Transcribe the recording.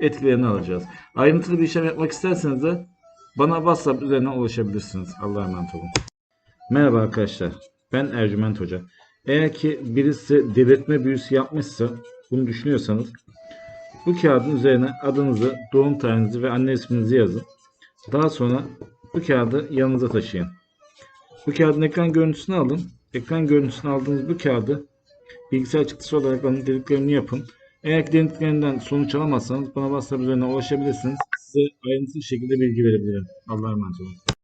etkilerini alacağız. Ayrıntılı bir işlem yapmak isterseniz de bana WhatsApp üzerinden ulaşabilirsiniz. Allah'a emanet olun. Merhaba arkadaşlar. Ben Ercüment Hoca. Eğer ki birisi delirtme büyüsü yapmışsa bunu düşünüyorsanız bu kağıdın üzerine adınızı, doğum tarihinizi ve anne isminizi yazın. Daha sonra bu kağıdı yanınıza taşıyın. Bu kağıdın ekran görüntüsünü alın. Ekran görüntüsünü aldığınız bu kağıdı bilgisayar çıktısı olarak alın, dediklerini yapın. Eğer ki denediklerinden sonuç alamazsanız bana WhatsApp üzerinden ulaşabilirsiniz. Size ayrıntılı şekilde bilgi verebilirim. Allah'a emanet olun.